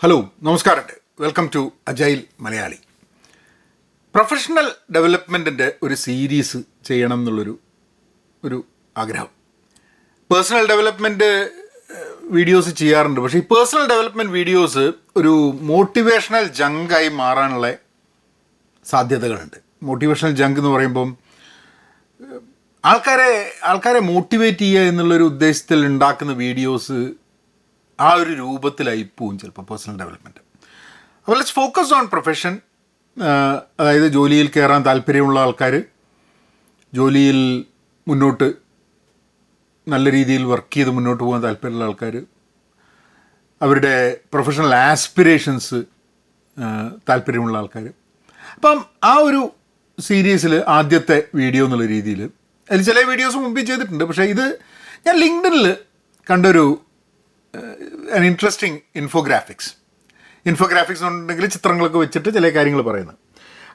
Hello നമസ്കാരം welcome to agile Malayali professional ഡെവലപ്മെന്റിന്റെ ഒരു series ചെയ്യണം എന്നുള്ളൊരു ഒരു ആഗ്രഹം. പേഴ്സണൽ ഡെവലപ്മെന്റ് വീഡിയോസ് ചെയ്യാറുണ്ട്. പക്ഷേ ഈ പേഴ്സണൽ ഡെവലപ്മെന്റ് വീഡിയോസ് ഒരു മോട്ടിവേഷണൽ ജങ്കായി മാറാനുള്ള സാധ്യതകളുണ്ട്. മോട്ടിവേഷണൽ ജങ്ക് എന്ന് പറയുമ്പം ആൾക്കാരെ ആൾക്കാരെ മോട്ടിവേറ്റ് ചെയ്യുക എന്നുള്ളൊരു ഉദ്ദേശത്തിൽ ഉണ്ടാക്കുന്ന വീഡിയോസ് ആ ഒരു രൂപത്തിലായി പോവും ചിലപ്പോൾ പേഴ്സണൽ ഡെവലപ്മെന്റ് അപ്പോൾ ലെറ്റ്സ് ഫോക്കസ് ഓൺ പ്രൊഫഷൻ അതായത് ജോലിയിൽ കയറാൻ താല്പര്യമുള്ള ആൾക്കാർ ജോലിയിൽ മുന്നോട്ട് നല്ല രീതിയിൽ വർക്ക് ചെയ്ത് മുന്നോട്ട് പോകാൻ താല്പര്യമുള്ള ആൾക്കാർ അവരുടെ പ്രൊഫഷണൽ ആസ്പിറേഷൻസ് താല്പര്യമുള്ള ആൾക്കാർ അപ്പം ആ ഒരു സീരീസിൽ ആദ്യത്തെ വീഡിയോ എന്നുള്ള രീതിയിൽ അതിൽ ചില വീഡിയോസ് മുമ്പിൽ ചെയ്തിട്ടുണ്ട്. പക്ഷേ ഇത് ഞാൻ ലിങ്ക്ഡനിൽ കണ്ടൊരു ഇൻട്രസ്റ്റിംഗ് ഇൻഫോഗ്രാഫിക്സ് ഇൻഫോഗ്രാഫിക്സ് എന്നുണ്ടെങ്കിൽ ചിത്രങ്ങളൊക്കെ വെച്ചിട്ട് ചില കാര്യങ്ങൾ പറയുന്നത്.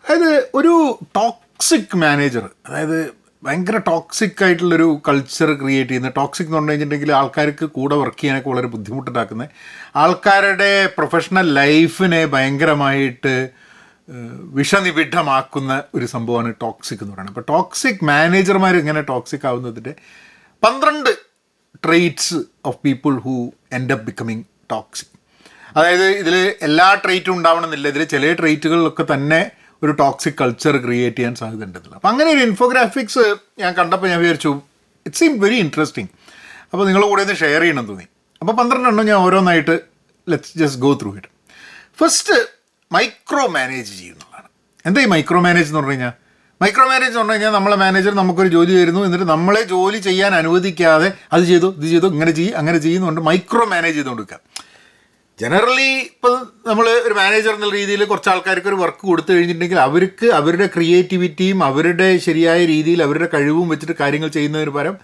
അതായത് ഒരു ടോക്സിക് മാനേജർ അതായത് ഭയങ്കര ടോക്സിക് ആയിട്ടുള്ളൊരു കൾച്ചർ ക്രിയേറ്റ് ചെയ്യുന്ന ടോക്സിക് എന്ന് പറഞ്ഞു കഴിഞ്ഞിട്ടുണ്ടെങ്കിൽ ആൾക്കാർക്ക് കൂടെ വർക്ക് ചെയ്യാനൊക്കെ വളരെ ബുദ്ധിമുട്ടുണ്ടാക്കുന്ന ആൾക്കാരുടെ പ്രൊഫഷണൽ ലൈഫിനെ ഭയങ്കരമായിട്ട് വിഷനിബിഡമാക്കുന്ന ഒരു സംഭവമാണ് ടോക്സിക് എന്ന് പറയുന്നത്. അപ്പോൾ ടോക്സിക് മാനേജർമാർ ഇങ്ങനെ ടോക്സിക് ആവുന്നതിന്റെ പന്ത്രണ്ട് traits of people who end up becoming toxic അതായത് ഇതിൽ എല്ലാ ട്രെയ്റ്റും ഉണ്ടാവണമെന്നില്ല. ഇതിൽ ചില ട്രെയ്റ്റുകളിലൊക്കെ തന്നെ ഒരു ടോക്സിക് കൾച്ചർ ക്രിയേറ്റ് ചെയ്യാൻ സാധ്യത ഉണ്ടെന്നില്ല അപ്പം അങ്ങനെ ഒരു ഇൻഫോഗ്രാഫിക്സ് ഞാൻ കണ്ടപ്പോൾ ഞാൻ വിചാരിച്ചു ഇറ്റ് സീം വെരി ഇൻട്രസ്റ്റിംഗ് അപ്പോൾ നിങ്ങളുടെ കൂടെ ഒന്ന് ഷെയർ ചെയ്യണം തോന്നി. അപ്പോൾ പന്ത്രണ്ടെണ്ണം ഞാൻ ഓരോന്നായിട്ട് let's just go through it first micromanage ചെയ്യുന്നതാണ്. എന്താ ഈ മൈക്രോ മാനേജ് എന്ന് പറഞ്ഞു കഴിഞ്ഞാൽ മൈക്രോ മാനേജ് എന്ന് പറഞ്ഞു കഴിഞ്ഞാൽ നമ്മളെ മാനേജർ നമുക്കൊരു ജോലി തരുന്നു. എന്നിട്ട് നമ്മളെ ജോലി ചെയ്യാൻ അനുവദിക്കാതെ അത് ചെയ്തു ഇത് ചെയ്തു ഇങ്ങനെ ചെയ്യും അങ്ങനെ ചെയ്യുന്നുണ്ട് മൈക്രോ മാനേജ് ചെയ്ത് കൊടുക്കുക ജനറലി ഇപ്പം നമ്മൾ ഒരു മാനേജർ എന്നുള്ള രീതിയിൽ കുറച്ച് ആൾക്കാർക്ക് ഒരു വർക്ക് കൊടുത്തു കഴിഞ്ഞിട്ടുണ്ടെങ്കിൽ അവർക്ക് അവരുടെ ക്രിയേറ്റിവിറ്റിയും അവരുടെ ശരിയായ രീതിയിൽ അവരുടെ കഴിവും വെച്ചിട്ട് കാര്യങ്ങൾ ചെയ്യുന്നതിന് പകരം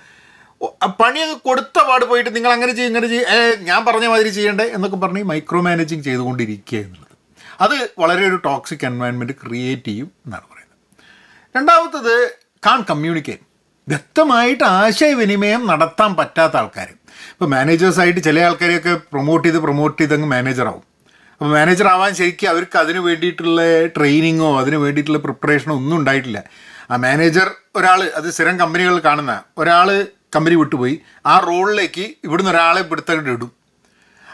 പണി കൊടുത്ത പാട് പോയിട്ട് നിങ്ങൾ അങ്ങനെ ചെയ്യും ഇങ്ങനെ ചെയ്യും ഞാൻ പറഞ്ഞ മാതിരി ചെയ്യണ്ടേ എന്നൊക്കെ പറഞ്ഞ് മൈക്രോ മാനേജിങ് ചെയ്തുകൊണ്ടിരിക്കുക എന്നുള്ളത്. അത് വളരെ ഒരു ടോക്സിക് എൻവയൺമെന്റ് ക്രിയേറ്റ് ചെയ്യും എന്നാണ് രണ്ടാമത്തത് കാൺ കമ്മ്യൂണിക്കേറ്റ് വ്യക്തമായിട്ട് ആശയവിനിമയം നടത്താൻ പറ്റാത്ത ആൾക്കാർ ഇപ്പോൾ മാനേജേഴ്സായിട്ട് ചില ആൾക്കാരെയൊക്കെ പ്രൊമോട്ട് ചെയ്ത് പ്രൊമോട്ട് ചെയ്തങ്ങ് മാനേജറാവും അപ്പോൾ മാനേജർ ആവാൻ ശരിക്കും അവർക്ക് അതിന് വേണ്ടിയിട്ടുള്ള ട്രെയിനിങ്ങോ അതിന് വേണ്ടിയിട്ടുള്ള പ്രിപ്പറേഷനോ ഒന്നും ഉണ്ടായിട്ടില്ല. ആ മാനേജർ ഒരാൾ അത് സ്ഥിരം കമ്പനികൾ കാണുന്ന ഒരാൾ കമ്പനി വിട്ടുപോയി ആ റോളിലേക്ക് ഇവിടുന്ന് ഒരാളെ പിടുത്തങ്ങോട്ട് ഇടും.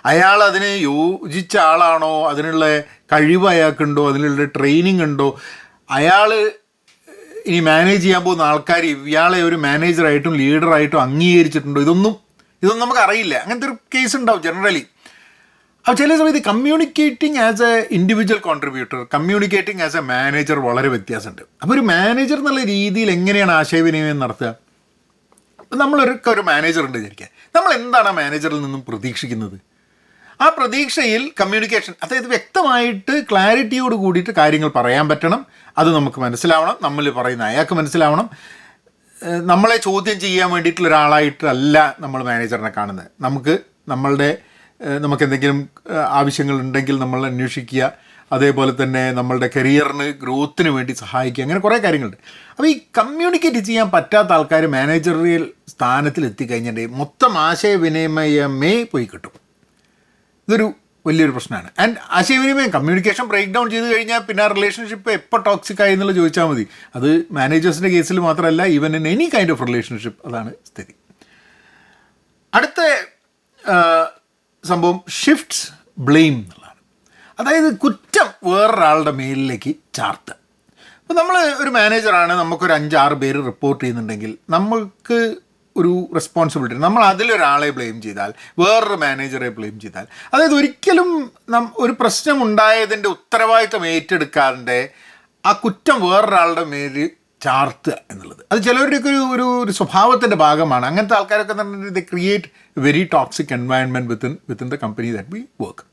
അയാൾ അതിന് യോജിച്ച ആളാണോ? അതിനുള്ള കഴിവ് അയാൾക്കുണ്ടോ? അതിനുള്ള ട്രെയിനിങ് ഉണ്ടോ? അയാൾ ഇനി മാനേജ് ചെയ്യാൻ പോകുന്ന ആൾക്കാർ ഇയാളെ ഒരു മാനേജറായിട്ടും ലീഡറായിട്ടും അംഗീകരിച്ചിട്ടുണ്ടോ? ഇതൊന്നും ഇതൊന്നും നമുക്ക് അറിയില്ല. അങ്ങനത്തെ ഒരു കേസ് ഉണ്ടാവും ജനറലി അപ്പോൾ ചില സമയത്ത് communicating as a individual contributor communicating as a manager വളരെ വ്യത്യാസമുണ്ട്. അപ്പോൾ ഒരു മാനേജർ എന്നുള്ള രീതിയിൽ എങ്ങനെയാണ് ആശയവിനിമയം നടത്തുക? നമ്മളൊരു ഒരു മാനേജർ ഉണ്ട് വിചാരിക്കുക. നമ്മൾ എന്താണ് ആ മാനേജറിൽ നിന്നും പ്രതീക്ഷിക്കുന്നത്? ആ പ്രതീക്ഷയിൽ കമ്മ്യൂണിക്കേഷൻ അതായത് വ്യക്തമായിട്ട് ക്ലാരിറ്റിയോട് കൂടിയിട്ട് കാര്യങ്ങൾ പറയാൻ പറ്റണം. അത് നമുക്ക് മനസ്സിലാവണം. നമ്മൾ പറയുന്ന അയാൾക്ക് മനസ്സിലാവണം. നമ്മളെ ചോദ്യം ചെയ്യാൻ വേണ്ടിയിട്ടുള്ള ഒരാളായിട്ടല്ല നമ്മൾ മാനേജറിനെ കാണുന്നത്. നമുക്ക് നമ്മളുടെ നമുക്ക് എന്തെങ്കിലും ആവശ്യങ്ങളുണ്ടെങ്കിൽ നമ്മൾ അന്വേഷിക്കുക. അതേപോലെ തന്നെ നമ്മളുടെ കരിയറിന് ഗ്രോത്തിന് വേണ്ടി സഹായിക്കുക. അങ്ങനെ കുറേ കാര്യങ്ങളുണ്ട്. അപ്പോൾ ഈ കമ്മ്യൂണിക്കേറ്റ് ചെയ്യാൻ പറ്റാത്ത ആൾക്കാർ മാനേജറിയൽ സ്ഥാനത്തിൽ എത്തിക്കഴിഞ്ഞിട്ടുണ്ടെങ്കിൽ മൊത്തം ആശയവിനിമയമേ പോയി കിട്ടും. ഇതൊരു വലിയൊരു പ്രശ്നമാണ്. ആൻഡ് ആശയവിനിമയം കമ്മ്യൂണിക്കേഷൻ ബ്രേക്ക് ഡൗൺ ചെയ്ത് കഴിഞ്ഞാൽ പിന്നെ ആ റിലേഷൻഷിപ്പ് എപ്പോൾ ടോക്സിക് ആയി എന്നുള്ള ചോദിച്ചാൽ മതി. അത് മാനേജേഴ്സിന്റെ കേസിൽ മാത്രമല്ല even in any kind of relationship അതാണ് സ്ഥിതി. അടുത്ത സംഭവം ഷിഫ്റ്റ്സ് ബ്ലെയിം എന്നുള്ളതാണ്. അതായത് കുറ്റം വേറൊരാളുടെ മേലിലേക്ക് ചാർത്തുക അപ്പോൾ നമ്മൾ ഒരു മാനേജറാണ് നമുക്കൊരു അഞ്ചാറ് പേര് റിപ്പോർട്ട് ചെയ്യുന്നുണ്ടെങ്കിൽ നമ്മൾക്ക് ഒരു റെസ്പോൺസിബിലിറ്റി നമ്മൾ അതിലൊരാളെ ബ്ലെയിം ചെയ്താൽ വേറൊരു മാനേജറെ ബ്ലെയിം ചെയ്താൽ അതായത് ഒരിക്കലും നം ഒരു പ്രശ്നം ഉണ്ടായതിന്റെ ഉത്തരവാദിത്തം ഏറ്റെടുക്കാതെ ആ കുറ്റം വേറൊരാളുടെ മേൽ ചാർത്തുക എന്നുള്ളത്. അത് ചിലവരുടെയൊക്കെ ഒരു ഒരു ഒരു സ്വഭാവത്തിന്റെ ഭാഗമാണ്. അങ്ങനത്തെ ആൾക്കാരൊക്കെ തന്നെ they create very toxic environment within within the company that we work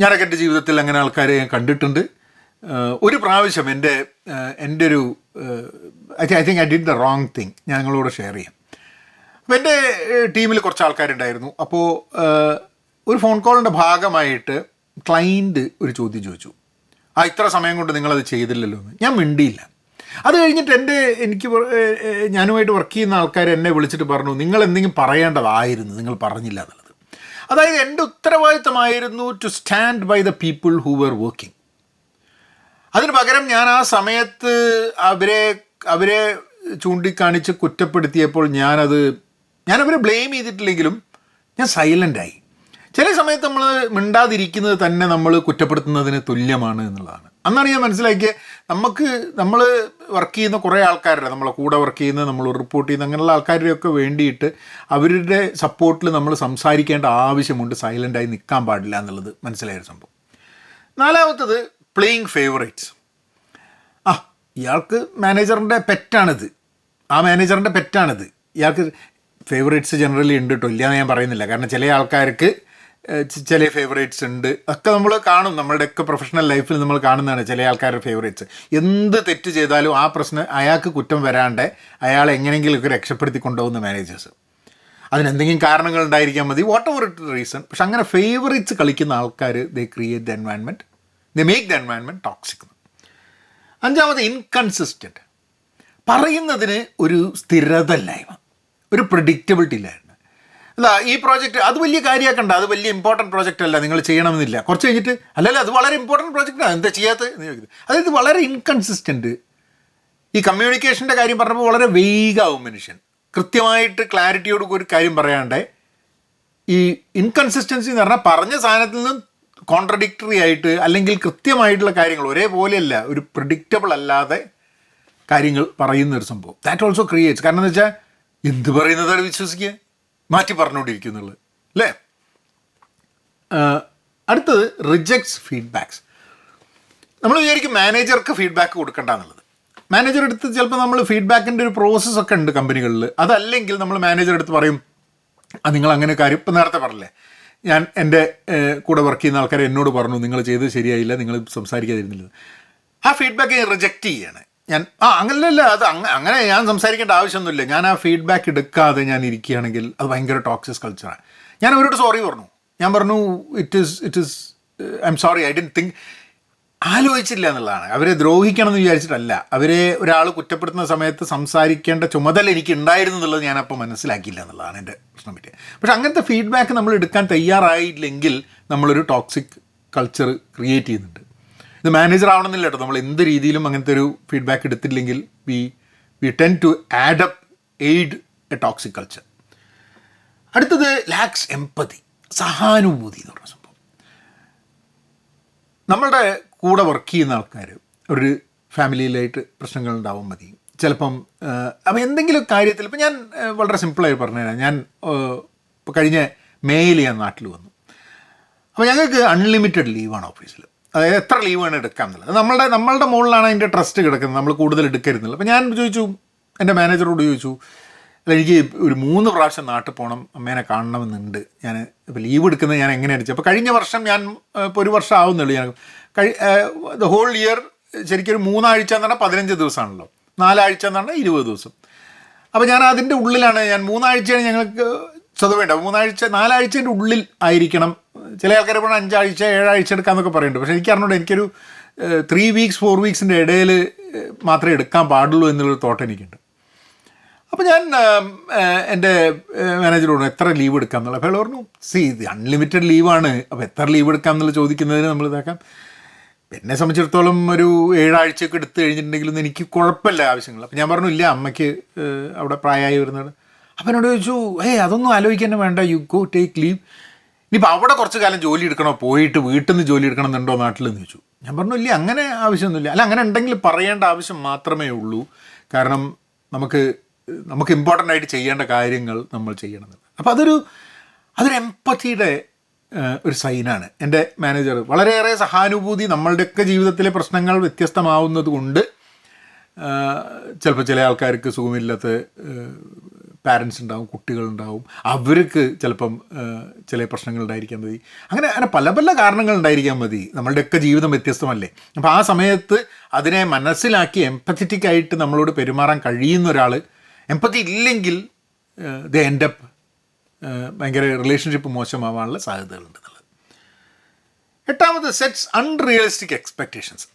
ഞാനൊക്കെ എന്റെ ജീവിതത്തിൽ അങ്ങനെ ആൾക്കാരെ ഞാൻ കണ്ടിട്ടുണ്ട്. ഒരു പ്രാവശ്യം എന്റെ എന്റെ ഒരു I think I did the wrong thing ഞാൻ നിങ്ങളോട് ഷെയർ ചെയ്യാം. അപ്പോൾ എന്റെ ടീമിൽ കുറച്ച് ആൾക്കാരുണ്ടായിരുന്നു അപ്പോൾ ഒരു ഫോൺ കോളിന്റെ ഭാഗമായിട്ട് ക്ലൈന്റ് ഒരു ചോദ്യം ചോദിച്ചു. ആ ഇത്ര സമയം കൊണ്ട് നിങ്ങളത് ചെയ്തില്ലല്ലോ എന്ന്. ഞാൻ മിണ്ടിയില്ല. അത് കഴിഞ്ഞിട്ട് എന്റെ എനിക്ക് ഞാനുമായിട്ട് വർക്ക് ചെയ്യുന്ന ആൾക്കാർ എന്നെ വിളിച്ചിട്ട് പറഞ്ഞു നിങ്ങൾ എന്തെങ്കിലും പറയേണ്ടതായിരുന്നു നിങ്ങൾ പറഞ്ഞില്ല എന്നുള്ളത്. അതായത് എന്റെ ഉത്തരവാദിത്തമായിരുന്നു to stand by the people who were working അതിന് പകരം ഞാൻ ആ സമയത്ത് അവരെ അവരെ ചൂണ്ടിക്കാണിച്ച് കുറ്റപ്പെടുത്തിയപ്പോൾ ഞാനത് ഞാനവരെ ബ്ലെയിം ചെയ്തിട്ടില്ലെങ്കിലും ഞാൻ സൈലന്റായി ചില സമയത്ത് നമ്മൾ മിണ്ടാതിരിക്കുന്നത് തന്നെ നമ്മൾ കുറ്റപ്പെടുത്തുന്നതിന് തുല്യമാണ് എന്നുള്ളതാണ്. അന്നാണ് ഞാൻ മനസ്സിലാക്കിയത് നമുക്ക് നമ്മൾ വർക്ക് ചെയ്യുന്ന കുറേ ആൾക്കാരുടെ നമ്മളെ കൂടെ വർക്ക് ചെയ്യുന്ന നമ്മൾ റിപ്പോർട്ട് ചെയ്യുന്ന അങ്ങനെയുള്ള ആൾക്കാരുടെയൊക്കെ വേണ്ടിയിട്ട് അവരുടെ സപ്പോർട്ടിൽ നമ്മൾ സംസാരിക്കേണ്ട ആവശ്യമുണ്ട് സൈലന്റായി നിൽക്കാൻ പാടില്ല എന്നുള്ളത് മനസ്സിലായൊരു സംഭവം. നാലാമത്തത് പ്ലേയിങ് ഫേവറേറ്റ്സ് ആ ഇയാൾക്ക് മാനേജറിന്റെ പെറ്റാണിത് ആ മാനേജറിന്റെ പെറ്റാണിത് ഇയാൾക്ക് ഫേവറേറ്റ്സ് ജനറലി ഉണ്ട് കേട്ടോ ഇല്ലയെന്ന് ഞാൻ പറയുന്നില്ല. കാരണം ചില ആൾക്കാർക്ക് ചില ഫേവറേറ്റ്സ് ഉണ്ട്. ഒക്കെ നമ്മൾ കാണും. നമ്മളുടെയൊക്കെ പ്രൊഫഷണൽ ലൈഫിൽ നമ്മൾ കാണുന്നതാണ് ചില ആൾക്കാരുടെ ഫേവറേറ്റ്സ് എന്ത് തെറ്റ് ചെയ്താലും ആ പ്രശ്നം അയാൾക്ക് കുറ്റം വരാണ്ട് അയാളെ എങ്ങനെയെങ്കിലുമൊക്കെ രക്ഷപ്പെടുത്തി കൊണ്ടുപോകുന്ന മാനേജേഴ്സ് അതിനെന്തെങ്കിലും കാരണങ്ങൾ ഉണ്ടായിരിക്കാൻ മതി. വാട്ട് എവർ ഇറ്റ് റീസൺ പക്ഷെ അങ്ങനെ ഫേവറേറ്റ്സ് കളിക്കുന്ന ആൾക്കാർ they create the environment the make the environment toxic അഞ്ചാമത് ഇൻകൺസിസ്റ്റന്റ് പറയുന്നതിന് ഒരു സ്ഥിരത ഇല്ലായ്മ ഒരു പ്രഡിക്റ്റബിലിറ്റി ഇല്ലായിരുന്നു. അല്ല ഈ പ്രോജക്റ്റ് അത് വലിയ കാര്യമാക്കണ്ട. അത് വലിയ ഇമ്പോർട്ടന്റ് പ്രോജക്റ്റ് അല്ല നിങ്ങൾ ചെയ്യണമെന്നില്ല. കുറച്ച് കഴിഞ്ഞിട്ട് അല്ലല്ല അത് വളരെ ഇമ്പോർട്ടന്റ് പ്രോജക്റ്റാണ് എന്താ ചെയ്യാത്തത് എന്ന് ചോദിക്കുന്നത് അതായത് വളരെ ഇൻകൺസിസ്റ്റന്റ് ഈ കമ്മ്യൂണിക്കേഷന്റെ കാര്യം പറഞ്ഞപ്പോൾ വളരെ വെയ്ഗാവും മനുഷ്യൻ. കൃത്യമായിട്ട് ക്ലാരിറ്റിയോട് ഒരു കാര്യം പറയാണ്ട്. ഈ ഇൻകൺസിസ്റ്റൻസി എന്ന് പറഞ്ഞാൽ പറഞ്ഞ സാധനത്തിൽ നിന്നും കോൺട്രഡിക്ടറി ആയിട്ട് അല്ലെങ്കിൽ കൃത്യമായിട്ടുള്ള കാര്യങ്ങൾ ഒരേപോലെയല്ല ഒരു പ്രിഡിക്റ്റബിൾ അല്ലാതെ കാര്യങ്ങൾ പറയുന്ന ഒരു സംഭവം. ദാറ്റ് ഓൾസോ ക്രിയേറ്റ്സ് കാരണം എന്ന് വെച്ചാൽ എന്ത് പറയുന്നതാണ് വിശ്വസിക്കുക മാറ്റി പറഞ്ഞുകൊണ്ടിരിക്കുന്നുള്ളത് അല്ലേ? അടുത്തത് റിജക്ട്സ് ഫീഡ്ബാക്സ് നമ്മൾ വിചാരിക്കും മാനേജർക്ക് ഫീഡ്ബാക്ക് കൊടുക്കണ്ട എന്നുള്ളത് മാനേജർ എടുത്ത് ചിലപ്പോൾ നമ്മൾ ഫീഡ്ബാക്കിന്റെ ഒരു പ്രോസസ്സ് ഒക്കെ ഉണ്ട് കമ്പനികളിൽ അതല്ലെങ്കിൽ നമ്മൾ മാനേജർ എടുത്ത് പറയും ആ നിങ്ങൾ അങ്ങനെ കാര്യം ഇപ്പം നേരത്തെ പറഞ്ഞില്ലേ? ഞാൻ എന്റെ കൂടെ വർക്ക് ചെയ്യുന്ന ആൾക്കാർ എന്നോട് പറഞ്ഞു നിങ്ങൾ ചെയ്തത് ശരിയായില്ല നിങ്ങൾ സംസാരിക്കാതിരുന്നില്ല. ആ ഫീഡ്ബാക്ക് ഞാൻ റിജക്റ്റ് ചെയ്യാണ്. ഞാൻ ആ അങ്ങനല്ല അത് അങ്ങനെ ഞാൻ സംസാരിക്കേണ്ട ആവശ്യമൊന്നുമില്ല. ഞാൻ ആ ഫീഡ്ബാക്ക് എടുക്കാതെ ഞാൻ ഇരിക്കുകയാണെങ്കിൽ അത് ഭയങ്കര ടോക്സിസ് കൾച്ചറാണ് ഞാൻ അവരോട് സോറി പറഞ്ഞു. ഞാൻ പറഞ്ഞു it is it is I'm sorry I'd think ആലോചിച്ചില്ല എന്നുള്ളതാണ്. അവരെ ദ്രോഹിക്കണം എന്ന് വിചാരിച്ചിട്ടല്ല. അവരെ ഒരാൾ കുറ്റപ്പെടുത്തുന്ന സമയത്ത് സംസാരിക്കേണ്ട ചുമതല എനിക്ക് ഉണ്ടായിരുന്നു എന്നുള്ളത് ഞാനപ്പോൾ മനസ്സിലാക്കിയില്ല എന്നുള്ളതാണ് എന്റെ പ്രശ്നം പറ്റിയത്. പക്ഷെ അങ്ങനത്തെ ഫീഡ്ബാക്ക് നമ്മൾ എടുക്കാൻ തയ്യാറായില്ലെങ്കിൽ നമ്മളൊരു ടോക്സിക് കൾച്ചർ ക്രിയേറ്റ് ചെയ്യുന്നുണ്ട്. ഇത് മാനേജർ ആവണമെന്നില്ല കേട്ടോ. നമ്മൾ എന്ത് രീതിയിലും അങ്ങനത്തെ ഒരു feedback എടുത്തില്ലെങ്കിൽ we we tend to add up aid a toxic culture അടുത്തത് ലാക്സ് എമ്പതി സഹാനുഭൂതി എന്ന് പറഞ്ഞ സംഭവം. നമ്മളുടെ കൂടെ വർക്ക് ചെയ്യുന്ന ആൾക്കാർ ഒരു ഫാമിലിയിലായിട്ട് പ്രശ്നങ്ങൾ ഉണ്ടാവും മതി. ചിലപ്പം അപ്പം എന്തെങ്കിലും കാര്യത്തിൽ ഇപ്പം ഞാൻ വളരെ സിമ്പിളായി പറഞ്ഞുതരാം. ഞാൻ ഇപ്പോൾ കഴിഞ്ഞ മേയിൽ ഞാൻ നാട്ടിൽ വന്നു. അപ്പോൾ ഞങ്ങൾക്ക് അൺലിമിറ്റഡ് ലീവാണ് ഓഫീസിൽ അതായത് എത്ര ലീവ് വേണം എടുക്കാം എന്നുള്ളത്. നമ്മളുടെ നമ്മളുടെ മുകളിലാണ് അതിന്റെ ട്രസ്റ്റ് കിടക്കുന്നത്. നമ്മൾ കൂടുതൽ എടുക്കരുന്നില്ല അപ്പോൾ ഞാൻ ചോദിച്ചു എന്റെ മാനേജറോട് ചോദിച്ചു അല്ല എനിക്ക് ഒരു മൂന്ന് പ്രാവശ്യം നാട്ടിൽ പോകണം അമ്മേനെ കാണണമെന്നുണ്ട്. ഞാൻ ഇപ്പോൾ ലീവ് എടുക്കുന്നത് ഞാൻ എങ്ങനെ അടിച്ചു അപ്പോൾ കഴിഞ്ഞ വർഷം ഞാൻ ഇപ്പോൾ ഒരു വർഷം ആവുന്നുള്ളൂ ഞാൻ. കഴി ദ ഹോൾ ഇയർ ശരിക്കും ഒരു മൂന്നാഴ്ച എന്ന് പറഞ്ഞാൽ പതിനഞ്ച് ദിവസമാണല്ലോ നാലാഴ്ച എന്ന് പറഞ്ഞാൽ ഇരുപത് ദിവസം. അപ്പോൾ ഞാൻ അതിന്റെ ഉള്ളിലാണ് ഞാൻ മൂന്നാഴ്ചയാണ് ഞങ്ങൾക്ക് സ്വതവേണ്ട മൂന്നാഴ്ച നാലാഴ്ചന്റെ ഉള്ളിൽ ആയിരിക്കണം ചില ആൾക്കാർ പറഞ്ഞാൽ അഞ്ചാഴ്ച ഏഴാഴ്ച എടുക്കാമെന്നൊക്കെ പറയുന്നുണ്ട് പക്ഷേ എനിക്ക് അറിഞ്ഞൂടെ എനിക്കൊരു ത്രീ വീക്സ് ഫോർ വീക്സിന്റെ ഇടയിൽ മാത്രമേ എടുക്കാൻ പാടുള്ളൂ എന്നുള്ളൊരു തോട്ട് എനിക്കുണ്ട്. അപ്പോൾ ഞാൻ എന്റെ മാനേജറോട് എത്ര ലീവ് എടുക്കാം? എന്നുള്ള അപ്പോൾ പറഞ്ഞു സി ഇത് അൺലിമിറ്റഡ് ലീവാണ് അപ്പോൾ എത്ര ലീവ് എടുക്കാം എന്നുള്ള ചോദിക്കുന്നതിന് നമ്മൾ ഇതാക്കാം. എന്നെ സംബന്ധിച്ചിടത്തോളം ഒരു ഏഴാഴ്ചയൊക്കെ എടുത്തു കഴിഞ്ഞിട്ടുണ്ടെങ്കിലൊന്നും എനിക്ക് കുഴപ്പമില്ല ആവശ്യങ്ങൾ. അപ്പോൾ ഞാൻ പറഞ്ഞു ഇല്ല അമ്മയ്ക്ക് അവിടെ പ്രായമായി വരുന്നത് അപ്പം എന്നോട് ചോദിച്ചു ഏയ് അതൊന്നും ആലോചിക്കാൻ വേണ്ട. യു ഗോ ടേക്ക് ലീവ് ഇനിയിപ്പോൾ അവിടെ കുറച്ച് കാലം ജോലി എടുക്കണോ? പോയിട്ട് വീട്ടിൽ നിന്ന് ജോലി എടുക്കണമെന്നുണ്ടോ നാട്ടിലെന്ന് ചോദിച്ചു. ഞാൻ പറഞ്ഞു ഇല്ല അങ്ങനെ ആവശ്യമൊന്നുമില്ല. അല്ല അങ്ങനെ ഉണ്ടെങ്കിൽ പറയേണ്ട ആവശ്യം മാത്രമേ ഉള്ളൂ. കാരണം നമുക്ക് നമുക്ക് ഇമ്പോർട്ടന്റ് ആയിട്ട് ചെയ്യേണ്ട കാര്യങ്ങൾ നമ്മൾ ചെയ്യണം അപ്പോൾ അതൊരു അതൊരു എമ്പത്തിയുടെ ഒരു സൈനാണ് എന്റെ മാനേജർ വളരെയേറെ സഹാനുഭൂതി നമ്മളുടെയൊക്കെ ജീവിതത്തിലെ പ്രശ്നങ്ങൾ വ്യത്യസ്തമാവുന്നത് കൊണ്ട് ചിലപ്പോൾ ചില ആൾക്കാർക്ക് സുഖമില്ലാത്ത പാരൻസ് ഉണ്ടാവും കുട്ടികളുണ്ടാവും. അവർക്ക് ചിലപ്പം ചില പ്രശ്നങ്ങൾ ഉണ്ടായിരിക്കാൻ മതി. അങ്ങനെ അങ്ങനെ പല പല കാരണങ്ങൾ ഉണ്ടായിരിക്കാൻ മതി. നമ്മളുടെയൊക്കെ ജീവിതം വ്യത്യസ്തമല്ലേ? അപ്പോൾ ആ സമയത്ത് അതിനെ മനസ്സിലാക്കി എംപത്തറ്റിക് ആയിട്ട് നമ്മളോട് പെരുമാറാൻ കഴിയുന്ന ഒരാൾ എംപത്തി ഇല്ലെങ്കിൽ ദ എൻഡപ്പ് ഭയങ്കര റിലേഷൻഷിപ്പ് മോശമാവാനുള്ള സാധ്യതകളുണ്ട് എന്നുള്ളത്. എട്ടാമത് സെറ്റ്സ് അൺറിയലിസ്റ്റിക് എക്സ്പെക്റ്റേഷൻസ്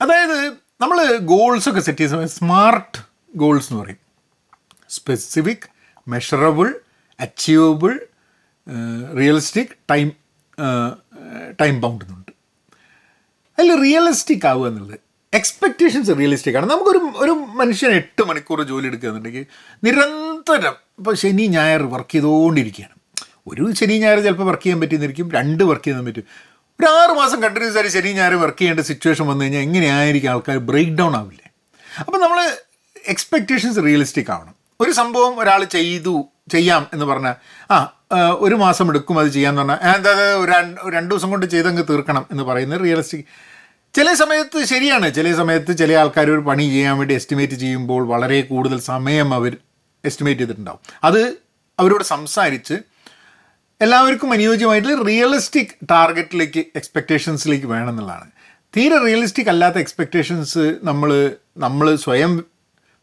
അതായത് നമ്മൾ ഗോൾസൊക്കെ സെറ്റ് ചെയ്യുന്ന സ്മാർട്ട് ഗോൾസ് എന്ന് പറയും. Specific measurable achievable realistic time time bound എന്നുണ്ട് അതിൽ റിയലിസ്റ്റിക് ആവുക എന്നുള്ളത്. എക്സ്പെക്റ്റേഷൻസ് റിയലിസ്റ്റിക് ആണ്. നമുക്കൊരു ഒരു മനുഷ്യൻ എട്ട് മണിക്കൂർ ജോലി എടുക്കുക എന്നുണ്ടെങ്കിൽ നിരന്തരം ഇപ്പോൾ ശനി ഞായർ വർക്ക് ചെയ്തുകൊണ്ടിരിക്കുകയാണ് ഒരു ശനി ഞായർ ചിലപ്പോൾ വർക്ക് ചെയ്യാൻ പറ്റിയെന്നിരിക്കും. രണ്ട് വർക്ക് ചെയ്യാൻ പറ്റും. ഒരു ആറ് മാസം കണ്ടിന്യൂസ് ആയിട്ട് ശനി ഞായർ വർക്ക് ചെയ്യേണ്ട സിറ്റുവേഷൻ വന്നു കഴിഞ്ഞാൽ എങ്ങനെയായിരിക്കും ആൾക്കാർ ബ്രേക്ക് ഡൗൺ ആവില്ലേ? അപ്പം നമ്മൾ എക്സ്പെക്റ്റേഷൻസ് റിയലിസ്റ്റിക് ആവണം. ഒരു സംഭവം ഒരാൾ ചെയ്തു ചെയ്യാം എന്ന് പറഞ്ഞാൽ ആ ഒരു മാസം എടുക്കും അത് ചെയ്യാമെന്ന് പറഞ്ഞാൽ എന്താ ഒരു രണ്ട് ദിവസം കൊണ്ട് ചെയ്തങ്ങ് തീർക്കണം എന്ന് പറയുന്നത് റിയലിസ്റ്റിക് ചില സമയത്ത് ശരിയാണ്. ചില സമയത്ത് ചില ആൾക്കാർ ഒരു പണി ചെയ്യാൻ വേണ്ടി എസ്റ്റിമേറ്റ് ചെയ്യുമ്പോൾ വളരെ കൂടുതൽ സമയം അവർ എസ്റ്റിമേറ്റ് ചെയ്തിട്ടുണ്ടാവും. അത് അവരോട് സംസാരിച്ച് എല്ലാവർക്കും അനുയോജ്യമായിട്ടുള്ള റിയലിസ്റ്റിക് ടാർഗറ്റിലേക്ക് എക്സ്പെക്റ്റേഷൻസിലേക്ക് വേണമെന്നുള്ളതാണ് തീരെ റിയലിസ്റ്റിക് അല്ലാത്ത എക്സ്പെക്റ്റേഷൻസ് നമ്മൾ നമ്മൾ സ്വയം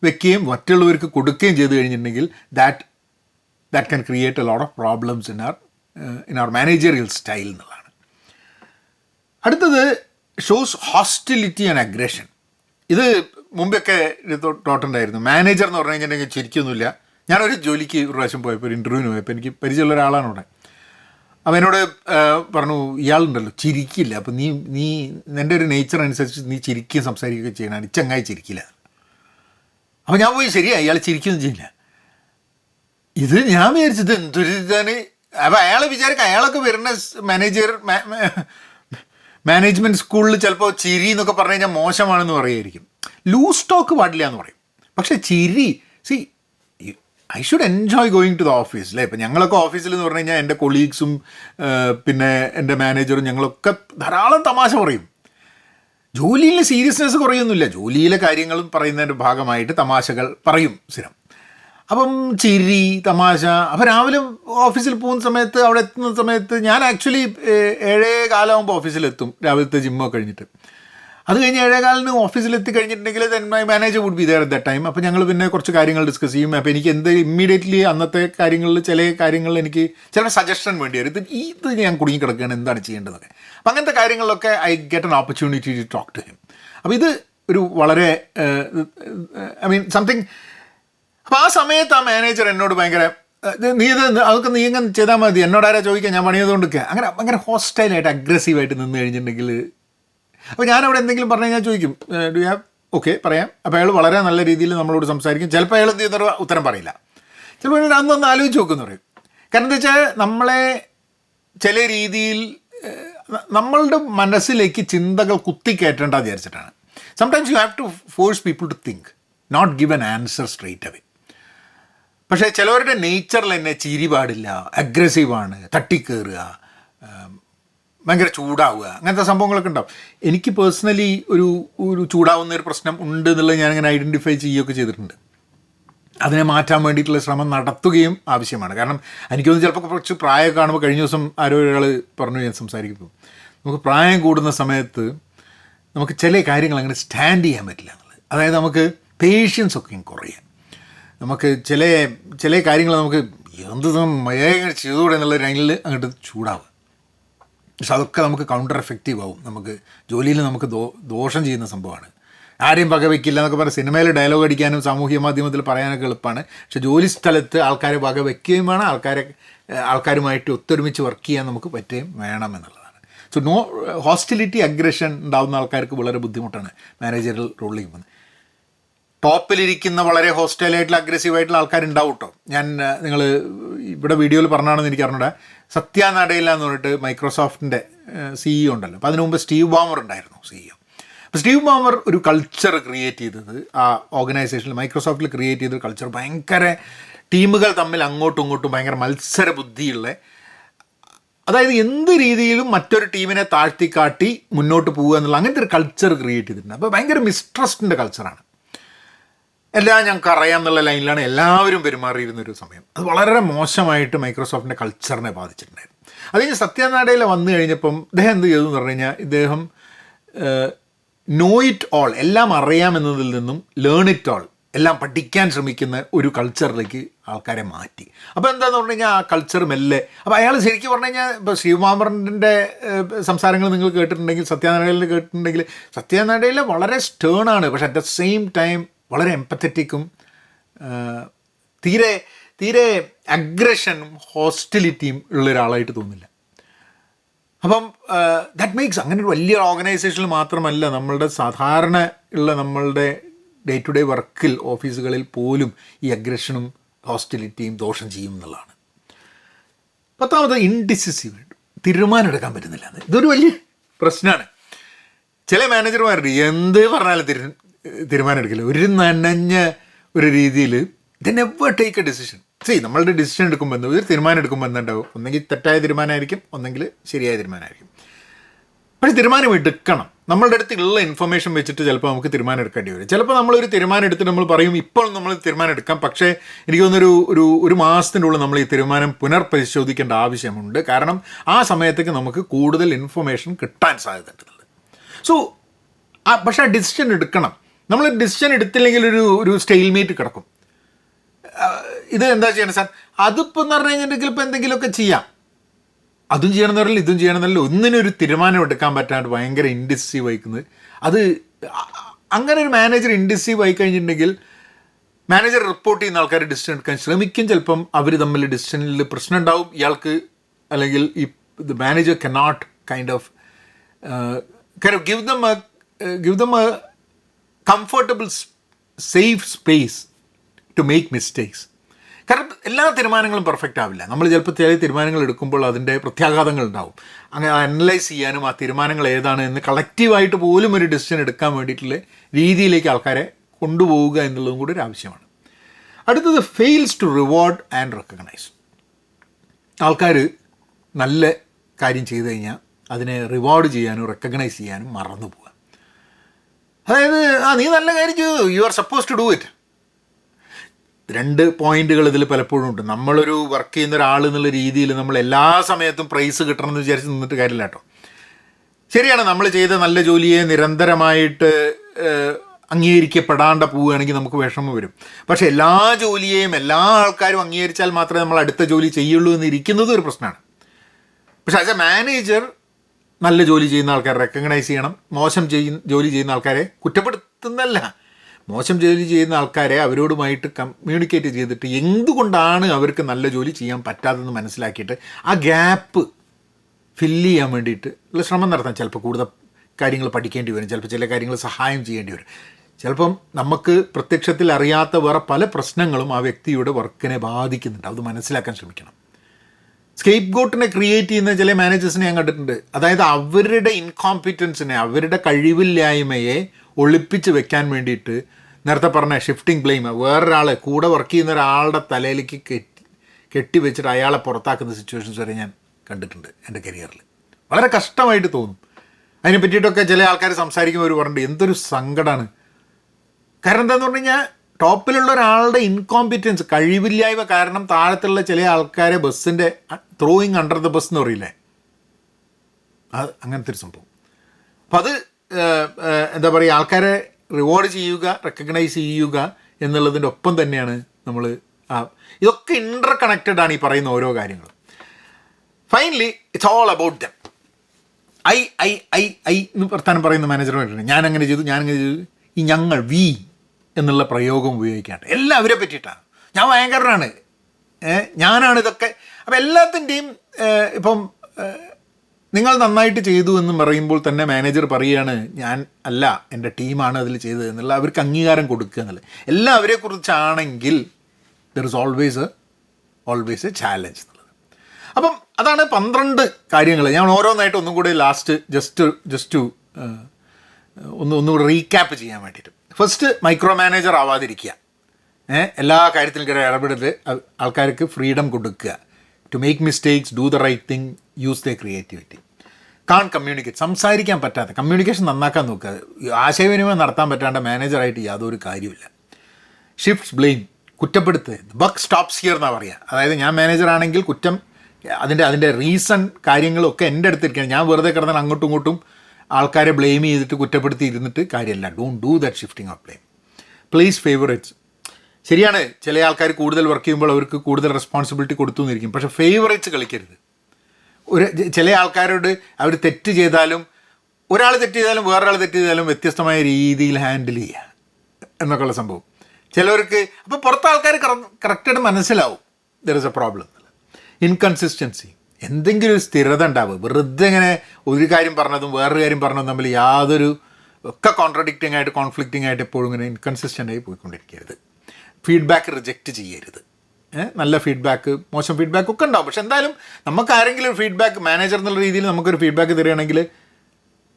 വെക്കുകയും മറ്റുള്ളവർക്ക് കൊടുക്കുകയും ചെയ്ത് കഴിഞ്ഞിട്ടുണ്ടെങ്കിൽ that that can create a lot of problems in our in our managerial style എന്നുള്ളതാണ്. അടുത്തത് ഷോസ് ഹോസ്റ്റിലിറ്റി ആൻഡ് അഗ്രഷൻ ഇത് മുമ്പൊക്കെ തോട്ടുണ്ടായിരുന്നു മാനേജർ എന്ന് പറഞ്ഞു കഴിഞ്ഞിട്ടുണ്ടെങ്കിൽ ചിരിക്കൊന്നുമില്ല ഞാനൊരു ജോലിക്ക് ഒരു പ്രാവശ്യം പോയപ്പോൾ ഒരു ഇന്റർവ്യൂവിന് പോയപ്പോൾ എനിക്ക് പരിചയമുള്ള ഒരാളാണ് അവിടെ. അപ്പോൾ എന്നോട് പറഞ്ഞു ഇയാളുണ്ടല്ലോ ചിരിക്കില്ല. അപ്പം നീ നീ എന്റെ ഒരു നേച്ചർ അനുസരിച്ച് നീ ചിരിക്കുകയും സംസാരിക്കുകയൊക്കെ ചെയ്യണം. ചങ്ങായി ചിരിക്കില്ല. അപ്പോൾ ഞാൻ പോയി ശരിയാ ഇയാൾ ചിരിക്കുന്നു ചെയ്യില്ല. ഇത് ഞാൻ വിചാരിച്ചത് എന്തൊരു ഇതാണ്? അപ്പം അയാളെ വിചാരിക്കും അയാളൊക്കെ വരുന്ന മാനേജർ മാനേജ്മെന്റ് സ്കൂളിൽ ചിലപ്പോൾ ചിരി എന്നൊക്കെ പറഞ്ഞു കഴിഞ്ഞാൽ മോശമാണെന്ന് പറയുമായിരിക്കും ലൂസ് ടോക്ക് പാടില്ല എന്ന് പറയും. പക്ഷേ ചിരി see I should enjoy going to the office അല്ലേ ഇപ്പം ഞങ്ങളൊക്കെ ഓഫീസിൽ എന്ന് പറഞ്ഞു കഴിഞ്ഞാൽ എന്റെ കൊളീഗ്സും പിന്നെ എന്റെ മാനേജറും ഞങ്ങളൊക്കെ ധാരാളം തമാശ പറയും. ജോലിയിലെ സീരിയസ്നെസ് കുറയൊന്നുമില്ല ജോലിയിലെ കാര്യങ്ങളും പറയുന്നതിന്റെ ഭാഗമായിട്ട് തമാശകൾ പറയും സ്ഥിരം. അപ്പം ചിരി തമാശ. അപ്പം രാവിലെ ഓഫീസിൽ പോകുന്ന സമയത്ത് അവിടെ എത്തുന്ന സമയത്ത് ഞാൻ ആക്ച്വലി ഏഴേ കാലമാകുമ്പോൾ ഓഫീസിലെത്തും രാവിലത്തെ ജിമ്മൊക്കെ കഴിഞ്ഞിട്ട്. അത് കഴിഞ്ഞ് ഏഴേകാലിന് ഓഫീസിലെത്തി കഴിഞ്ഞിട്ടുണ്ടെങ്കിൽ then my manager would be there the time അപ്പോൾ ഞങ്ങൾ പിന്നെ കുറച്ച് കാര്യങ്ങൾ ഡിസ്കസ് ചെയ്യും. അപ്പോൾ എനിക്ക് എന്ത് ഇമ്മീഡിയറ്റ്ലി അന്നത്തെ കാര്യങ്ങളിൽ ചില കാര്യങ്ങളിൽ എനിക്ക് ചില സജഷൻ വേണ്ടി വരും. ഇത് ഇത് ഞാൻ കുടുങ്ങി കിടക്കുകയാണ്. എന്താണ് ചെയ്യേണ്ടതൊക്കെ? അപ്പം അങ്ങനത്തെ കാര്യങ്ങളിലൊക്കെ I get an opportunity to talk to him അപ്പോൾ ഇത് ഒരു വളരെ ഐ മീൻ സംതിങ് അപ്പോൾ ആ സമയത്ത് ആ മാനേജർ എന്നോട് ഭയങ്കര "ഇത് നീ ഇത് അതൊക്കെ നീ ഇങ്ങനെ ചെയ്താൽ മതി. എന്നോട് ആരാ ചോദിക്കാൻ ഞാൻ പണി ചെയ്തുകൊണ്ടിരിക്കുക അങ്ങനെ ഭയങ്കര ഹോസ്റ്റൈലായിട്ട് അഗ്രസീവായിട്ട് നിന്ന് കഴിഞ്ഞിട്ടുണ്ടെങ്കിൽ അപ്പോൾ ഞാനവിടെ എന്തെങ്കിലും പറഞ്ഞു കഴിഞ്ഞാൽ ചോദിക്കും. ഡു ഹാവ് ഓക്കെ പറയാം. അപ്പോൾ അയാൾ വളരെ നല്ല രീതിയിൽ നമ്മളോട് സംസാരിക്കും. ചിലപ്പോൾ അയാൾ എന്ത് ചെയ്യുന്ന ഉത്തരം പറയില്ല. ചിലപ്പോൾ അയാൾ അന്നൊന്ന് ആലോചിച്ച് നോക്കുന്നു പറയും. കാരണം എന്താ വെച്ചാൽ നമ്മളെ ചില രീതിയിൽ നമ്മളുടെ മനസ്സിലേക്ക് ചിന്തകൾ കുത്തിക്കയറ്റേണ്ട വിചാരിച്ചിട്ടാണ്. Sometimes you have to force people to think not give an answer straight away പക്ഷേ ചിലവരുടെ നേച്ചറിൽ തന്നെ ചിരി പാടില്ല അഗ്രസീവാണ് തട്ടിക്കയറുക ആം, ഭയങ്കര ചൂടാവുക. അങ്ങനത്തെ സംഭവങ്ങളൊക്കെ ഉണ്ടാവും. എനിക്ക് പേഴ്സണലി ഒരു ഒരു ചൂടാവുന്ന ഒരു പ്രശ്നം ഉണ്ട് എന്നുള്ളത് ഞാനിങ്ങനെ ഐഡന്റിഫൈ ചെയ്യുകയൊക്കെ ചെയ്തിട്ടുണ്ട്. അതിനെ മാറ്റാൻ വേണ്ടിയിട്ടുള്ള ശ്രമം നടത്തുകയും ആവശ്യമാണ്. കാരണം എനിക്കൊന്ന് ചിലപ്പോൾ കുറച്ച് പ്രായം കാണുമ്പോൾ കഴിഞ്ഞ ദിവസം ആരോ ഒരാൾ പറഞ്ഞു ഞാൻ സംസാരിക്കുമ്പോൾ നമുക്ക് പ്രായം കൂടുന്ന സമയത്ത് നമുക്ക് ചില കാര്യങ്ങൾ അങ്ങനെ സ്റ്റാൻഡ് ചെയ്യാൻ പറ്റില്ല എന്നുള്ളത്. അതായത് നമുക്ക് പേഷ്യൻസ് ഒക്കെ കുറയാൻ. നമുക്ക് ചില ചില കാര്യങ്ങൾ നമുക്ക് എന്ത് ചെയ്തുകൂടെ എന്നുള്ള ലൈനിൽ അങ്ങോട്ട് ചൂടാവുക. പക്ഷെ അതൊക്കെ നമുക്ക് കൗണ്ടർ എഫക്റ്റീവ് ആവും. നമുക്ക് ജോലിയിൽ നമുക്ക് ദോ ദോഷം ചെയ്യുന്ന സംഭവമാണ്. ആരെയും പകവയ്ക്കില്ല എന്നൊക്കെ പറഞ്ഞാൽ സിനിമയിൽ ഡയലോഗ് അടിക്കാനും സാമൂഹ്യ മാധ്യമത്തിൽ പറയാനൊക്കെ എളുപ്പമാണ്. പക്ഷെ ജോലി സ്ഥലത്ത് ആൾക്കാരെ വകവയ്ക്കുകയും വേണം ആൾക്കാരെ ആൾക്കാരുമായിട്ട് ഒത്തൊരുമിച്ച് വർക്ക് ചെയ്യാൻ നമുക്ക് പറ്റുകയും വേണം എന്നുള്ളതാണ്. സോ നോ ഹോസ്റ്റിലിറ്റി അഗ്രഷൻ ഉണ്ടാകുന്ന ആൾക്കാർക്ക് വളരെ ബുദ്ധിമുട്ടാണ്. മാനേജറിൽ റോളിലേക്ക് പോകുന്നത്. ടോപ്പിലിരിക്കുന്ന വളരെ ഹോസ്റ്റലായിട്ടുള്ള അഗ്രസീവായിട്ടുള്ള ആൾക്കാരുണ്ടാവും കേട്ടോ ഞാൻ നിങ്ങൾ ഇവിടെ വീഡിയോയിൽ പറഞ്ഞാണെന്ന് എനിക്ക് അറിഞ്ഞൂടെ. സത്യ നടയില്ല എന്ന് പറഞ്ഞിട്ട് മൈക്രോസോഫ്റ്റിന്റെ സിഇഒ ഉണ്ടല്ലോ. അപ്പോൾ അതിനു മുമ്പ് സ്റ്റീവ് ബാമർ ഉണ്ടായിരുന്നു സിഇഒ അപ്പോൾ സ്റ്റീവ് ബാമർ ഒരു കൾച്ചർ ക്രിയേറ്റ് ചെയ്തത് ആ ഓർഗനൈസേഷനിൽ മൈക്രോസോഫ്റ്റിൽ ക്രിയേറ്റ് ചെയ്തൊരു കൾച്ചർ ഭയങ്കര ടീമുകൾ തമ്മിൽ അങ്ങോട്ടും ഇങ്ങോട്ടും ഭയങ്കര മത്സര ബുദ്ധിയുള്ള അതായത് എന്ത് രീതിയിലും മറ്റൊരു ടീമിനെ താഴ്ത്തിക്കാട്ടി മുന്നോട്ട് പോകുക എന്നുള്ള അങ്ങനത്തെ ഒരു കൾച്ചർ ക്രിയേറ്റ് ചെയ്തിട്ടുണ്ട്. അപ്പോൾ ഭയങ്കര മിസ്ട്രസ്റ്റിന്റെ കൾച്ചറാണ് എല്ലാം ഞങ്ങൾക്ക് അറിയാം എന്നുള്ള ലൈനിലാണ് എല്ലാവരും പെരുമാറിയിരുന്ന ഒരു സമയം. അത് വളരെ മോശമായിട്ട് മൈക്രോസോഫ്റ്റിന്റെ കൾച്ചറിനെ ബാധിച്ചിട്ടുണ്ടായിരുന്നു. അത് കഴിഞ്ഞ് സത്യനാടയിൽ വന്നു കഴിഞ്ഞപ്പം ഇദ്ദേഹം എന്ത് ചെയ്തു എന്ന് പറഞ്ഞു കഴിഞ്ഞാൽ ഇദ്ദേഹം നോ ഇറ്റ് ഓൾ എല്ലാം അറിയാമെന്നതിൽ നിന്നും ലേൺ ഇറ്റ് ഓൾ എല്ലാം പഠിക്കാൻ ശ്രമിക്കുന്ന ഒരു കൾച്ചറിലേക്ക് ആൾക്കാരെ മാറ്റി. അപ്പോൾ എന്താന്ന് പറഞ്ഞു കഴിഞ്ഞാൽ ആ കൾച്ചർ മെല്ലെ. അപ്പോൾ അയാൾ ശരിക്കും പറഞ്ഞു കഴിഞ്ഞാൽ ഇപ്പോൾ ശിവമാമറിന്റെ സംസാരങ്ങൾ നിങ്ങൾ കേട്ടിട്ടുണ്ടെങ്കിൽ സത്യാനാടയിൽ കേട്ടിട്ടുണ്ടെങ്കിൽ സത്യാനാടയിൽ വളരെ സ്റ്റേൺ ആണ്. പക്ഷെ അറ്റ് ദ സെയിം ടൈം വളരെ എമ്പത്തറ്റിക്കും തീരെ തീരെ അഗ്രഷനും ഹോസ്റ്റിലിറ്റിയും ഉള്ള ഒരാളായിട്ട് തോന്നില്ല അപ്പം ദാറ്റ് മേക്സ് അങ്ങനെ ഒരു വലിയ ഓർഗനൈസേഷനിൽ മാത്രമല്ല നമ്മളുടെ സാധാരണ ഉള്ള നമ്മളുടെ ഡേ ടു ഡേ വർക്കിൽ ഓഫീസുകളിൽ പോലും ഈ അഗ്രഷനും ഹോസ്റ്റിലിറ്റിയും ദോഷം ചെയ്യും എന്നുള്ളതാണ്. പത്താമത് ഇൻഡിസിസീവ് തീരുമാനം എടുക്കാൻ പറ്റുന്നില്ല. ഇതൊരു വലിയ പ്രശ്നമാണ്. ചില മാനേജർമാരുണ്ട് എന്ത് പറഞ്ഞാലും തിരു തീരുമാനം എടുക്കില്ല ഒരു നനഞ്ഞ ഒരു രീതിയിൽ they never take a decision see നമ്മളുടെ ഡിസിഷൻ എടുക്കുമ്പോൾ ഒരു തീരുമാനം എടുക്കുമ്പോൾ എന്തുണ്ടാവും? ഒന്നെങ്കിൽ തെറ്റായ തീരുമാനമായിരിക്കും ഒന്നെങ്കിൽ ശരിയായ തീരുമാനമായിരിക്കും. പക്ഷേ തീരുമാനം എടുക്കണം. നമ്മളുടെ അടുത്തുള്ള ഇൻഫർമേഷൻ വെച്ചിട്ട് ചിലപ്പോൾ നമുക്ക് തീരുമാനം എടുക്കേണ്ടി വരും. ചിലപ്പോൾ നമ്മളൊരു തീരുമാനം എടുത്തിട്ട് നമ്മൾ പറയും ഇപ്പോൾ നമ്മൾ തീരുമാനം എടുക്കാം. പക്ഷേ എനിക്ക് തോന്നുന്നൊരു ഒരു ഒരു മാസത്തിന്റെ ഉള്ളിൽ നമ്മൾ ഈ തീരുമാനം പുനർപരിശോധിക്കേണ്ട ആവശ്യമുണ്ട്. കാരണം ആ സമയത്തേക്ക് നമുക്ക് കൂടുതൽ ഇൻഫർമേഷൻ കിട്ടാൻ സാധ്യതയുണ്ട്. സോ പക്ഷേ ആ ഡിസിഷൻ എടുക്കണം. നമ്മൾ ഡിസിഷൻ എടുത്തില്ലെങ്കിൽ ഒരു ഒരു സ്റ്റെയിൽമേറ്റ് കിടക്കും. ഇത് എന്താ ചെയ്യണം സാർ? അതിപ്പോൾ എന്ന് പറഞ്ഞു കഴിഞ്ഞിട്ടുണ്ടെങ്കിൽ ഇപ്പോൾ എന്തെങ്കിലുമൊക്കെ ചെയ്യാം. അതും ചെയ്യണമെന്ന് പറഞ്ഞാൽ ഇതും ചെയ്യണമെന്നല്ല ഒന്നിനൊരു തീരുമാനം എടുക്കാൻ പറ്റാണ്ട് ഭയങ്കര ഇൻഡിസീവ് ആയിക്കുന്നത് അത് അങ്ങനെ ഒരു മാനേജർ ഇൻഡിസീവ് ആയി കഴിഞ്ഞിട്ടുണ്ടെങ്കിൽ മാനേജർ റിപ്പോർട്ട് ചെയ്യുന്ന ആൾക്കാർ ഡിസിഷൻ എടുക്കാൻ ശ്രമിക്കും. ചിലപ്പം അവർ തമ്മിൽ ഡിസിഷനിൽ പ്രശ്നം ഉണ്ടാവും. ഇയാൾക്ക് അല്ലെങ്കിൽ ഈ the manager cannot kind of give them give them a safe space to make mistakes കാരണം എല്ലാ തീരുമാനങ്ങളും പെർഫെക്റ്റ് ആവില്ല. നമ്മൾ ചിലപ്പോൾ ചില തീരുമാനങ്ങൾ എടുക്കുമ്പോൾ അതിന്റെ പ്രത്യാഘാതങ്ങൾ ഉണ്ടാവും. അങ്ങനെ അനലൈസ് ചെയ്യാനും ആ തീരുമാനങ്ങൾ ഏതാണ് എന്ന് കളക്റ്റീവായിട്ട് പോലും ഒരു ഡിസിഷൻ എടുക്കാൻ വേണ്ടിയിട്ടുള്ള രീതിയിലേക്ക് ആൾക്കാരെ കൊണ്ടുപോവുക എന്നുള്ളതും കൂടി ഒരു ആവശ്യമാണ്. അടുത്തത് fails to reward and recognise ആൾക്കാർ നല്ല കാര്യം ചെയ്തു കഴിഞ്ഞാൽ അതിനെ റിവാർഡ് ചെയ്യാനും റെക്കഗ്നൈസ് ചെയ്യാനും മറന്നു പോവുക അതായത് ആ നീ നല്ല കാര്യം ചെയ്തു you are suppose to do it രണ്ട് പോയിന്റുകൾ ഇതിൽ പലപ്പോഴും ഉണ്ട്. നമ്മളൊരു വർക്ക് ചെയ്യുന്ന ഒരാൾ എന്നുള്ള രീതിയിൽ നമ്മൾ എല്ലാ സമയത്തും പ്രൈസ് കിട്ടണം എന്ന് വിചാരിച്ച് നിന്നിട്ട് കാര്യമില്ല കേട്ടോ. ശരിയാണ് നമ്മൾ ചെയ്ത നല്ല ജോലിയെ നിരന്തരമായിട്ട് അംഗീകരിക്കപ്പെടാണ്ട പോവുകയാണെങ്കിൽ നമുക്ക് വിഷമം വരും. പക്ഷേ എല്ലാ ജോലിയെയും എല്ലാ ആൾക്കാരും അംഗീകരിച്ചാൽ മാത്രമേ നമ്മൾ അടുത്ത ജോലി ചെയ്യുള്ളൂ എന്നിരിക്കുന്നതും ഒരു പ്രശ്നമാണ്. പക്ഷെ ആസ് എ മാനേജർ നല്ല ജോലി ചെയ്യുന്ന ആൾക്കാരെ റെക്കഗ്നൈസ് ചെയ്യണം. മോശം ചെയ്യ ജോലി ചെയ്യുന്ന ആൾക്കാരെ കുറ്റപ്പെടുത്തുന്നല്ല മോശം ജോലി ചെയ്യുന്ന ആൾക്കാരെ അവരോടുമായിട്ട് കമ്മ്യൂണിക്കേറ്റ് ചെയ്തിട്ട് എന്തുകൊണ്ടാണ് അവർക്ക് നല്ല ജോലി ചെയ്യാൻ പറ്റാത്തതെന്ന് മനസ്സിലാക്കിയിട്ട് ആ ഗ്യാപ്പ് ഫില്ല് ചെയ്യാൻ വേണ്ടിയിട്ട് ഉള്ള ശ്രമം നടത്താം ചിലപ്പോൾ കൂടുതൽ കാര്യങ്ങൾ പഠിക്കേണ്ടി വരും. ചിലപ്പോൾ ചില കാര്യങ്ങൾ സഹായം ചെയ്യേണ്ടി വരും. ചിലപ്പം നമുക്ക് പ്രത്യക്ഷത്തിൽ അറിയാത്ത വേറെ പല പ്രശ്നങ്ങളും ആ വ്യക്തിയുടെ വർക്കിനെ ബാധിക്കുന്നുണ്ട്. അത് മനസ്സിലാക്കാൻ ശ്രമിക്കണം. സ്കേപ്പ് ഗോട്ടിനെ ക്രിയേറ്റ് ചെയ്യുന്ന ചില മാനേജേഴ്സിനെ ഞാൻ കണ്ടിട്ടുണ്ട്. അതായത് അവരുടെ ഇൻകോമ്പിറ്റൻസിനെ അവരുടെ കഴിവില്ലായ്മയെ ഒളിപ്പിച്ച് വെക്കാൻ വേണ്ടിയിട്ട് നേരത്തെ പറഞ്ഞ ഷിഫ്റ്റിംഗ് ബ്ലെയിം വേറൊരാളെ കൂടെ വർക്ക് ചെയ്യുന്ന ഒരാളുടെ തലയിലേക്ക് കെട്ടി കെട്ടിവെച്ചിട്ട് അയാളെ പുറത്താക്കുന്ന സിറ്റുവേഷൻസ് വരെ ഞാൻ കണ്ടിട്ടുണ്ട് എന്റെ കരിയറിൽ വളരെ കഷ്ടമായിട്ട് തോന്നും. അതിനെ പറ്റിയിട്ടൊക്കെ ചില ആൾക്കാർ സംസാരിക്കുമ്പോൾ അവർ പറഞ്ഞിട്ടുണ്ട് എന്തൊരു സങ്കടമാണ് കാരണം എന്താണെന്ന് പറഞ്ഞു കഴിഞ്ഞാൽ ടോപ്പിലുള്ള ഒരാളുടെ ഇൻകോമ്പിറ്റൻസ് കഴിവില്ലായ്മ കാരണം താഴത്തുള്ള ചില ആൾക്കാരെ ബസ്സിന്റെ ത്രോയിങ് അണ്ടർ ദ ബസ് എന്ന് പറയില്ലേ? അത് അങ്ങനത്തെ ഒരു സംഭവം. അപ്പം അത് എന്താ പറയുക ആൾക്കാരെ റിവാർഡ് ചെയ്യുക റെക്കഗ്നൈസ് ചെയ്യുക എന്നുള്ളതിന്റെ ഒപ്പം തന്നെയാണ് നമ്മൾ ആ ഇതൊക്കെ ഇന്റർ കണക്റ്റഡ് ആണ് ഈ പറയുന്ന ഓരോ കാര്യങ്ങളും. Finally it's all about them I I I I എന്ന് വർത്താനം പറയുന്ന മാനേജർമാരുണ്ട് ഞാൻ അങ്ങനെ ചെയ്തു ഞാൻ അങ്ങനെ ചെയ്തു. ഈ ഞങ്ങൾ വി എന്നുള്ള പ്രയോഗം ഉപയോഗിക്കാണ്ട്. എല്ലാവരെ പറ്റിയിട്ടാണ്. ഞാൻ ഭയങ്കരനാണ്. ഞാനാണ് ഇതൊക്കെ. അപ്പം എല്ലാത്തിന്റെയും ഇപ്പം നിങ്ങൾ നന്നായിട്ട് ചെയ്തു എന്ന് പറയുമ്പോൾ തന്നെ മാനേജർ പറയുകയാണ് ഞാൻ അല്ല എന്റെ ടീമാണ് അതിൽ ചെയ്തത് എന്നുള്ള അവർക്ക് അംഗീകാരം കൊടുക്കുക എന്നുള്ളത്. എല്ലാവരെ കുറിച്ചാണെങ്കിൽ there is always always a challenge എന്നുള്ളത്. അപ്പം അതാണ് പന്ത്രണ്ട് കാര്യങ്ങൾ ഞാൻ ഓരോന്നായിട്ട് ഒന്നും കൂടി ലാസ്റ്റ് ജസ്റ്റ് ജസ്റ്റ് ഒന്ന് ഒന്നുകൂടി റീക്യാപ്പ് ചെയ്യാൻ വേണ്ടിയിട്ട്. ഫസ്റ്റ് മൈക്രോ മാനേജർ ആവാതിരിക്കുക എല്ലാ കാര്യത്തിലും കയറി ഇടപെടരുത്. ആൾക്കാർക്ക് ഫ്രീഡം കൊടുക്കുക. To make mistakes do the right thing use the creativity can communicate സംസാരിക്കാൻ പറ്റാത്ത. കമ്മ്യൂണിക്കേഷൻ നന്നാക്കാൻ നോക്കുക. ആശയവിനിമയം നടത്താൻ പറ്റാണ്ട മാനേജറായിട്ട് യാതൊരു കാര്യമില്ല ഷിഫ്റ്റ് ബ്ലെയിം കുറ്റപ്പെടുത്തുക ബക്ക് സ്റ്റോപ്സ് ഹിയർ എന്നാണ് പറയുക അതായത് ഞാൻ മാനേജറാണെങ്കിൽ കുറ്റം അതിന്റെ അതിന്റെ റീസൺ കാര്യങ്ങളൊക്കെ എന്റെ അടുത്തിരിക്കുകയാണ് ഞാൻ വെറുതെ കിടന്നാൽ അങ്ങോട്ടും ഇങ്ങോട്ടും ആൾക്കാരെ ബ്ലെയിം ചെയ്തിട്ട് കുറ്റപ്പെടുത്തി ഇരുന്നിട്ട് കാര്യമല്ല. Don't do that shifting of blame please favourites ശരിയാണ് ചില ആൾക്കാർ കൂടുതൽ വർക്ക് ചെയ്യുമ്പോൾ അവർക്ക് കൂടുതൽ റെസ്പോൺസിബിലിറ്റി കൊടുത്തു എന്നിരിക്കും പക്ഷേ ഫേവറേറ്റ്സ് കളിക്കരുത്. ഒരു ചില ആൾക്കാരോട് അവർ തെറ്റ് ചെയ്താലും ഒരാൾ തെറ്റ് ചെയ്താലും വേറൊരാൾ തെറ്റ് ചെയ്താലും വ്യത്യസ്തമായ രീതിയിൽ ഹാൻഡിൽ ചെയ്യുക എന്നൊക്കെയുള്ള സംഭവം. ചിലവർക്ക് അപ്പോൾ പുറത്ത് ആൾക്കാർ കറക്റ്റായിട്ട് മനസ്സിലാവും. There is a problem inconsistency എന്തെങ്കിലും ഒരു സ്ഥിരത ഉണ്ടാവുക. വെറുതെ ഇങ്ങനെ ഒരു കാര്യം പറഞ്ഞതും വേറൊരു കാര്യം പറഞ്ഞതും തമ്മിൽ യാതൊരു ഒക്കെ കോൺട്രഡിക്റ്റിംഗ് ആയിട്ട് കോൺഫ്ലിക്റ്റിംഗ് ആയിട്ട് എപ്പോഴും ഇങ്ങനെ ഇൻകൺസിസ്റ്റന്റ് ആയി പോയിക്കൊണ്ടിരിക്കരുത്. ഫീഡ്ബാക്ക് റിജക്റ്റ് ചെയ്യരുത്. നല്ല ഫീഡ്ബാക്ക് മോശം ഫീഡ്ബാക്ക് ഒക്കെ ഉണ്ടാവും. പക്ഷെ എന്തായാലും നമുക്ക് ആരെങ്കിലും ഒരു ഫീഡ്ബാക്ക് മാനേജർ എന്നുള്ള രീതിയിൽ നമുക്കൊരു ഫീഡ്ബാക്ക് തരികയാണെങ്കിൽ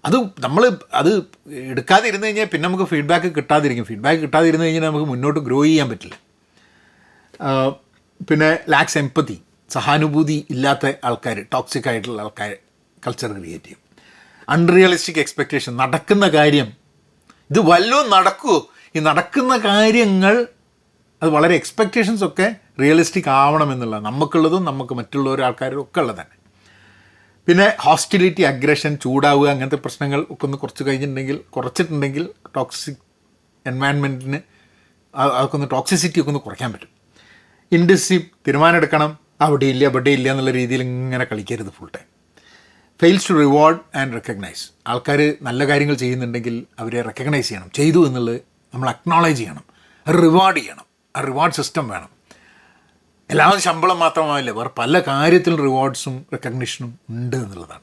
അത് നമ്മൾ അത് എടുക്കാതിരുന്ന് കഴിഞ്ഞാൽ പിന്നെ നമുക്ക് ഫീഡ്ബാക്ക് കിട്ടാതിരിക്കും. ഫീഡ്ബാക്ക് കിട്ടാതിരുന്ന് കഴിഞ്ഞാൽ നമുക്ക് മുന്നോട്ട് ഗ്രോ ചെയ്യാൻ പറ്റില്ല. പിന്നെ ലാക്സ് എമ്പതി സഹാനുഭൂതി ഇല്ലാത്ത ആൾക്കാർ ടോക്സിക് ആയിട്ടുള്ള ആൾക്കാർ കൾച്ചർ ക്രിയേറ്റ് ചെയ്യും. അൺറിയലിസ്റ്റിക് എക്സ്പെക്റ്റേഷൻ നടക്കുന്ന കാര്യം. ഇത് വല്ലതും നടക്കുമോ ഈ നടക്കുന്ന കാര്യങ്ങൾ അത് വളരെ എക്സ്പെക്റ്റേഷൻസ് ഒക്കെ റിയലിസ്റ്റിക് ആവണം എന്നുള്ള നമുക്കുള്ളതും നമുക്ക് മറ്റുള്ള ആൾക്കാരും ഒക്കെ ഉള്ളത് തന്നെ പിന്നെ ഹോസ്റ്റിലിറ്റി അഗ്രഷൻ ചൂടാവുക അങ്ങനത്തെ പ്രശ്നങ്ങൾ ഒക്കെ ഒന്ന് കുറച്ച് കഴിഞ്ഞിട്ടുണ്ടെങ്കിൽ കുറച്ചിട്ടുണ്ടെങ്കിൽ ടോക്സിക് എൻവയൺമെന്റിന് അതൊക്കെ ഒന്ന് ടോക്സിസിറ്റി ഒക്കെ ഒന്ന് കുറയ്ക്കാൻ പറ്റും. ഇൻഡസിവ് തീരുമാനം എടുക്കണം. അവിടെ ഇല്ല അവിടെ ഇല്ല എന്നുള്ള രീതിയിൽ ഇങ്ങനെ കളിക്കരുത് full time fails to reward and recognise ആൾക്കാർ നല്ല കാര്യങ്ങൾ ചെയ്യുന്നുണ്ടെങ്കിൽ അവരെ റെക്കഗ്നൈസ് ചെയ്യണം. ചെയ്തു എന്നുള്ളത് നമ്മൾ അക്നോളജ് ചെയ്യണം. അത് റിവാർഡ് ചെയ്യണം. ആ റിവാർഡ് സിസ്റ്റം വേണം. എല്ലാവരും ശമ്പളം മാത്രമാവില്ല. വേറെ പല കാര്യത്തിലും റിവാർഡ്സും റെക്കഗ്നിഷനും ഉണ്ട് എന്നുള്ളതാണ്.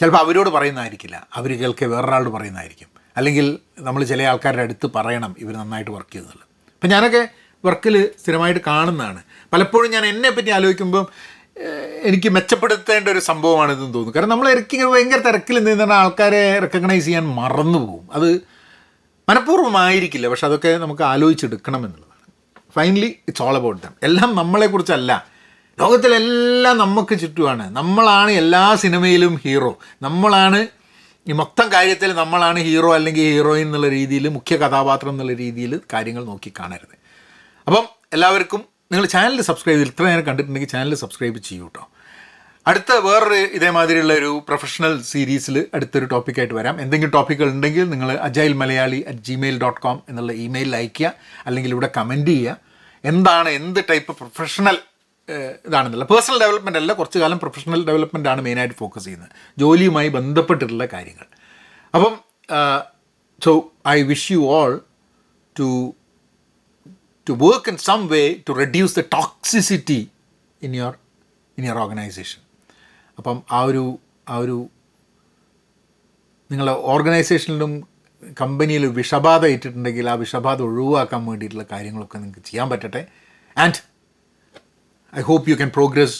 ചിലപ്പോൾ അവരോട് പറയുന്നതായിരിക്കില്ല. അവർ കേൾക്കെ വേറൊരാളോട് പറയുന്നതായിരിക്കും. അല്ലെങ്കിൽ നമ്മൾ ചില ആൾക്കാരുടെ അടുത്ത് പറയണം ഇവർ നന്നായിട്ട് വർക്ക് ചെയ്തെന്നുള്ളത് അപ്പം ഞാനൊക്കെ വർക്കിൽ സ്ഥിരമായിട്ട് കാണുന്നതാണ്. പലപ്പോഴും ഞാൻ എന്നെ പറ്റി ആലോചിക്കുമ്പം എനിക്ക് മെച്ചപ്പെടുത്തേണ്ട ഒരു സംഭവമാണിതെന്ന് തോന്നുന്നു. കാരണം നമ്മൾ ഇറക്കി ഭയങ്കര തിരക്കിൽ നിന്നിട്ട് ആൾക്കാരെ റെക്കഗ്നൈസ് ചെയ്യാൻ മറന്നു പോകും. അത് മനഃപൂർവമായിരിക്കില്ല. പക്ഷെ അതൊക്കെ നമുക്ക് ആലോചിച്ചെടുക്കണം എന്നുള്ളതാണ്. Finally it's all about them എല്ലാം നമ്മളെക്കുറിച്ചല്ല. ലോകത്തിലെല്ലാം നമുക്ക് ചുറ്റുമാണ്. നമ്മളാണ് എല്ലാ സിനിമയിലും ഹീറോ നമ്മളാണ് ഈ മൊത്തം കാര്യത്തിൽ നമ്മളാണ് ഹീറോ അല്ലെങ്കിൽ ഹീറോയിൻ എന്നുള്ള രീതിയിൽ മുഖ്യ കഥാപാത്രം എന്നുള്ള രീതിയിൽ കാര്യങ്ങൾ നോക്കി കാണരുത്. അപ്പം എല്ലാവർക്കും നിങ്ങൾ ചാനൽ സബ്സ്ക്രൈബ് ചെയ്ത് ഇത്ര നേരം കണ്ടിട്ടുണ്ടെങ്കിൽ ചാനൽ സബ്സ്ക്രൈബ് ചെയ്യൂ കേട്ടോ അടുത്ത വേറൊരു ഇതേമാതിരിയുള്ള ഒരു പ്രൊഫഷണൽ സീരീസിൽ അടുത്തൊരു ടോപ്പിക്കായിട്ട് വരാം. എന്തെങ്കിലും ടോപ്പിക്കുകൾ ഉണ്ടെങ്കിൽ നിങ്ങൾ agile Malayali at Gmail dot com എന്നുള്ള ഇമെയിലിൽ അയയ്ക്കുക. അല്ലെങ്കിൽ ഇവിടെ കമന്റ് ചെയ്യുക. എന്താണ് എന്ത് ടൈപ്പ് പ്രൊഫഷണൽ ഇതാണെന്നുള്ള പേഴ്സണൽ ഡെവലപ്മെന്റ് അല്ല കുറച്ച് കാലം പ്രൊഫഷണൽ ഡെവലപ്മെന്റ് ആണ് മെയിനായിട്ട് ഫോക്കസ് ചെയ്യുന്നത്. ജോലിയുമായി ബന്ധപ്പെട്ടിട്ടുള്ള കാര്യങ്ങൾ. അപ്പം so I wish you all to to work in some way to reduce the toxicity in your in your organization. അപ്പം ആ ഒരു ആ ഒരു നിങ്ങളെ ഓർഗനൈസേഷനിലും കമ്പനിയിൽ വിഷബാധ ഏറ്റിട്ടുണ്ടെങ്കിൽ ആ വിഷബാധ ഒഴിവാക്കാൻ വേണ്ടിയിട്ടുള്ള കാര്യങ്ങളൊക്കെ നിങ്ങൾക്ക് ചെയ്യാൻ പറ്റട്ടെ. And I hope you can progress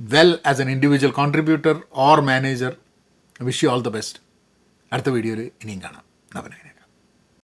well as an individual contributor or manager wish you all the best അടുത്ത വീഡിയോയിൽ ഇനിയും കാണാം. നവനങ്ങനെ